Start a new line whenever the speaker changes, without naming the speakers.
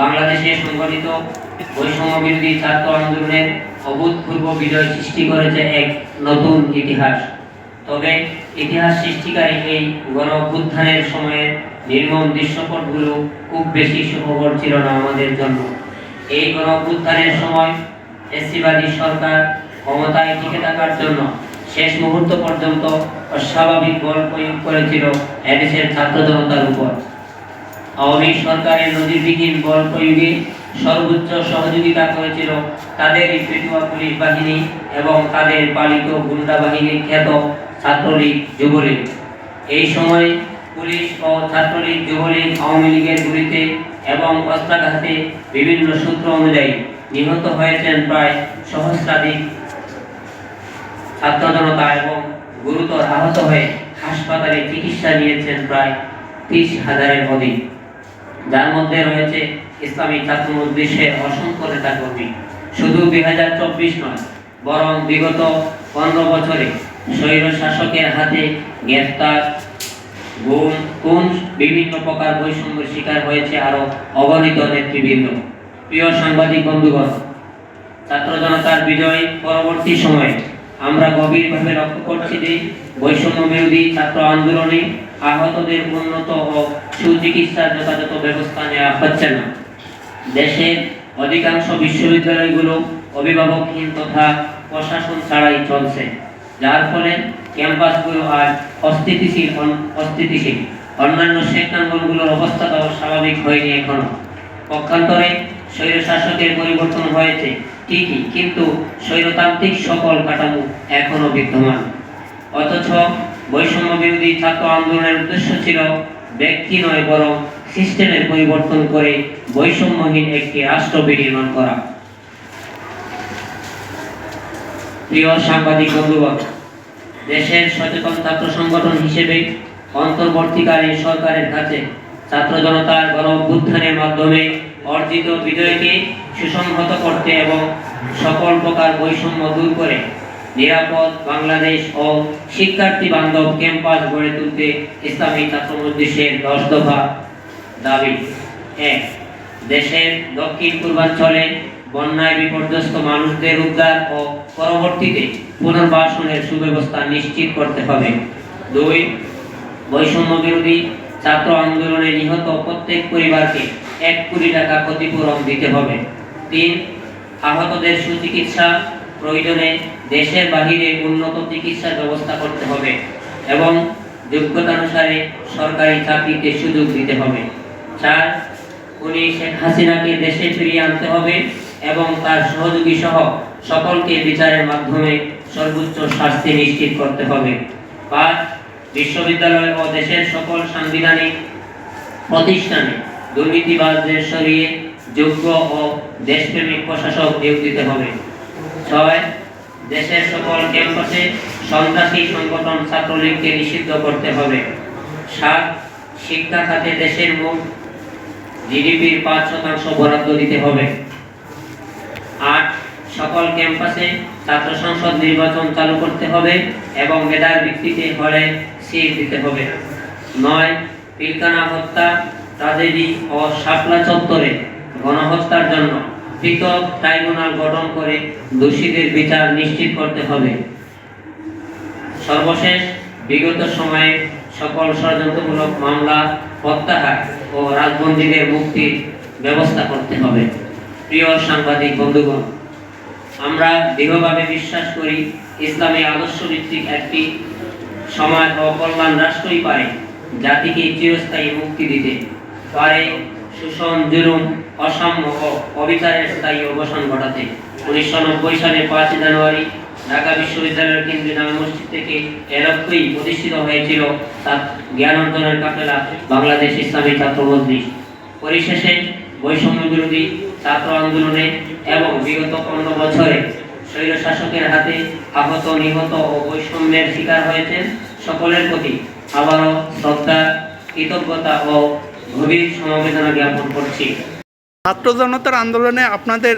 বাংলাদেশে সংগঠিত বৈষম্য বিরোধী ছাত্র আন্দোলনের অভূতপূর্ব বিজয় সৃষ্টি করেছে এক নতুন ইতিহাস। তবে ইতিহাস সৃষ্টিকারী এই গণ অভ্যুত্থানের সময়ের নির্মম দৃশ্যপটগুলো খুব বেশি সুখবর ছিল না আমাদের জন্য। এই গণ অভ্যুত্থানের সময় এসিবাদী সরকার ক্ষমতায় টিকে থাকার জন্য শেষ মুহূর্ত পর্যন্ত অস্বাভাবিক বল প্রয়োগ করেছিল এদেশের ছাত্র জনতার উপর। আওয়ামী সরকারের নজিরবিহীন বল প্রয়োগে সর্বোচ্চ সহযোগিতা করেছিল তাদেরই পেটুয়া পুলিশ বাহিনী এবং তাদের পালিত গুন্ডা বাহিনীর খ্যাত ছাত্রলীগ যুবলীগ। এই সময় পুলিশ ও ছাত্রলীগ যুবলীগ আওয়ামী লীগের গুলিতে এবং অস্ত্রাঘাতে বিভিন্ন সূত্র অনুযায়ী নিহত হয়েছেন প্রায় সহস্রাধিক ছাত্র জনতা এবং গুরুতর আহত হয়ে হাসপাতালে চিকিৎসা নিয়েছেন প্রায় ত্রিশ হাজারের অধিক। যার মধ্যে রয়েছে ইসলামী ছাত্র মজলিসের অসংখ্য নেতা কর্মী শুধু দুই হাজার চব্বিশ নয়, বরং বিগত পনেরো বছরে স্বৈর শাসকের হাতে গ্রেফতার, গুম কোন বিভিন্ন প্রকার বৈষম্যের শিকার হয়েছে আরও অগণিত নেতৃবৃন্দ। প্রিয় সাংবাদিক বন্ধুগণ, ছাত্র জনতার বিজয় পরবর্তী সময়ে আমরা গভীরভাবে লক্ষ্য করছি যে বৈষম্য বিরোধী ছাত্র আন্দোলনে আহতদের উন্নত ও সুচিকিৎসার যথাযথ ব্যবস্থা নেওয়া হচ্ছে না। দেশের অধিকাংশ বিশ্ববিদ্যালয়গুলো অভিভাবকহীন তথা প্রশাসন ছাড়াই চলছে, যার ফলে ক্যাম্পাসগুলো আর অস্থিতিশীল অস্থিতিশীল। অন্যান্য শিক্ষাঙ্গনগুলোর অবস্থাটাও স্বাভাবিক হয়নি এখনও। পক্ষান্তরে স্বৈরশাসকের পরিবর্তন হয়েছে ঠিকই, কিন্তু স্বৈরতান্ত্রিক সকল কাঠামো এখনও বিদ্যমান। অথচ বৈষম্য বিরোধী ছাত্র আন্দোলনের উদ্দেশ্য ছিল ব্যক্তি নয়, বরং সিস্টেমের পরিবর্তন করে বৈষম্যহীন একটি রাষ্ট্র বিনির্মাণ করা। প্রিয় সাংবাদিক বন্ধুগণ, দেশের সচেতন ছাত্র সংগঠন হিসেবে অন্তর্বর্তীকালীন সরকারের কাছে ছাত্র জনতার গণ অভ্যুত্থানের মাধ্যমে অর্জিত বিজয়কে সুসংহত করতে এবং সকল প্রকার বৈষম্য দূর করে নিরাপদ বাংলাদেশ ও শিক্ষার্থী বান্ধব ক্যাম্পাস গড়ে তুলতে ইসলামী ছাত্র মজলিসের দশ দফা দাবি। এক, দেশের দক্ষিণ পূর্বাঞ্চলে বন্যায় বিপর্যস্ত মানুষদের উদ্ধার ও পরবর্তীতে পুনর্বাসনের সুব্যবস্থা নিশ্চিত করতে হবে। দুই, বৈষম্য বিরোধী ছাত্র আন্দোলনে নিহত প্রত্যেক পরিবারকে এক কোটি টাকা ক্ষতিপূরণ দিতে হবে। তিন, আহতদের সুচিকিৎসা প্রয়োজনে দেশের বাহিরে উন্নত চিকিৎসার ব্যবস্থা করতে হবে এবং যোগ্যতানুসারে সরকারি চাকরিতে সুযোগ দিতে হবে। চার, উনি শেখ হাসিনাকে দেশে ফিরিয়ে আনতে হবে এবং তার সহযোগী সহ সকলকে বিচারের মাধ্যমে সর্বোচ্চ শাস্তি নিশ্চিত করতে হবে। পাঁচ, বিশ্ববিদ্যালয় ও দেশের সকল সাংবিধানিক প্রতিষ্ঠানে দুর্নীতিবাজদের সরিয়ে যোগ্য ও দেশপ্রেমিক প্রশাসক নিয়োগ দিতে হবে। ছয় দেশের সকল ক্যাম্পাসে সন্ত্রাসী সংগঠন ছাত্রলীগকে নিষিদ্ধ করতে হবে। সাত, শিক্ষা খাতে দেশের মোট জিডিপির পাঁচ শতাংশ বরাদ্দ দিতে হবে। আট, সকল ক্যাম্পাসে ছাত্র সংসদ নির্বাচন চালু করতে হবে এবং মেধার ভিত্তিতে হলে সিট দিতে হবে। নয়, পিলকানা হত্যা, ট্রাজেডি ও শাপলা চত্বরে গণহত্যার জন্য পৃথক ট্রাইব্যুনাল গঠন করে দোষীদের বিচার নিশ্চিত করতে হবে। সর্বশেষ বিগত সময়ে সকল ষড়যন্ত্রমূলক মামলা, প্রত্যাহার ও রাজবন্দীদের মুক্তির ব্যবস্থা করতে হবে। প্রিয় সাংবাদিক বন্ধুগণ, আমরা দৃঢ়ভাবে বিশ্বাস করি ইসলামী আদর্শ ভিত্তিক একটি সমাজ ও কল্যাণ রাষ্ট্রই পারে জাতিকে চিরস্থায়ী মুক্তি দিতে। পারে শোষণ জুলুম অসাম্য অবিচারের স্থায়ী অবসান ঘটাতে উনিশশো নব্বই সালের পাঁচই জানুয়ারি ঢাকা বিশ্ববিদ্যালয়ের কেন্দ্রীয় জামে মসজিদ থেকে এ লক্ষ্যেই প্রতিষ্ঠিত হয়েছিল তার জ্ঞান অর্জনের কাফেলা বাংলাদেশ ইসলামী ছাত্র মজলিস। পরিশেষে বৈষম্য বিরোধী ছাত্র আন্দোলনে এবং বিগত পনেরো বছরে স্বৈর শাসকের হাতে আহত, নিহত ও বৈষম্যের শিকার হয়েছেন সকলের প্রতি আবারও শ্রদ্ধা, কৃতজ্ঞতা ও গভীর সমবেদনা জ্ঞাপন করছি।
ছাত্র জনতার আন্দোলনে আপনাদের